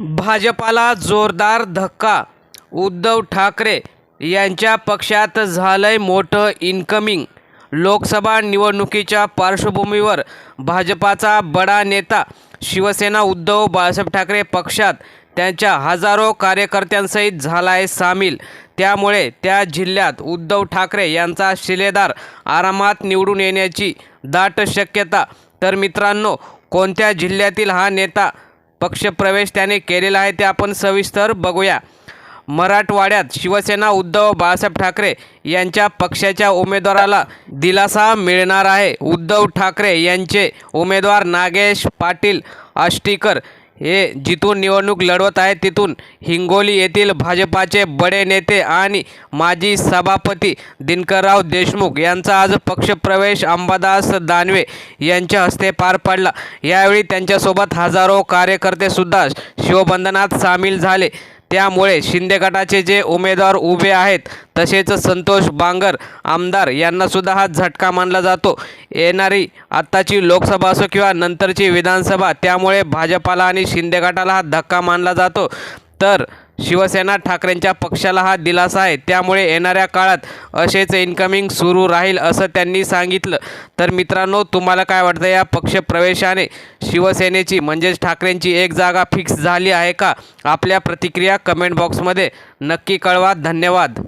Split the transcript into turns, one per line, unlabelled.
भाजपाला जोरदार धक्का. उद्धव ठाकरे यांच्या पक्षात झालंय मोठं इन्कमिंग. लोकसभा निवडणुकीच्या पार्श्वभूमीवर भाजपाचा बडा नेता शिवसेना उद्धव बाळासाहेब ठाकरे पक्षात त्यांच्या हजारो कार्यकर्त्यांसहित झाला आहे सामील. त्यामुळे त्या जिल्ह्यात उद्धव ठाकरे यांचा शिलेदार आरामात निवडून येण्याची दाट शक्यता. तर मित्रांनो कोणत्या जिल्ह्यातील हा नेता पक्षप्रवेश त्याने केलेला आहे ते आपण सविस्तर बघूया. मराठवाड्यात शिवसेना उद्धव बाळासाहेब ठाकरे यांच्या पक्षाच्या उमेदवाराला दिलासा मिळणार आहे. उद्धव ठाकरे यांचे उमेदवार नागेश पाटील आष्टीकर हे जिथून निवडणूक लढवत आहेत तिथून हिंगोली येथील भाजपाचे बडे नेते आणि माजी सभापती दिनकरराव देशमुख यांचा आज पक्षप्रवेश. अंबादास दानवे यांच्या हस्ते पार पडला. यावेळी त्यांच्यासोबत हजारो कार्यकर्तेसुद्धा शिवबंधनात सामील झाले. त्यामुळे शिंदे गटाचे जे उमेदवार उभे आहेत तसेच संतोष बांगर आमदार यांनासुद्धा हा झटका मानला जातो. येणारी आत्ताची लोकसभा असो किंवा नंतरची विधानसभा त्यामुळे भाजपाला आणि शिंदे गटाला हा धक्का मानला जातो. तर शिवसेना ठाकरेंच्या पक्षाला हा दिलासा आहे. त्यामुळे येणाऱ्या काळात असेच इन्कमिंग सुरू राहील असं त्यांनी सांगितलं. तर मित्रांनो तुम्हाला काय वाटतं? या पक्षप्रवेशाने शिवसेनेची म्हणजेच ठाकरेंची एक जागा फिक्स झाली आहे का? आपल्या प्रतिक्रिया कमेंट बॉक्समध्ये नक्की कळवा. धन्यवाद.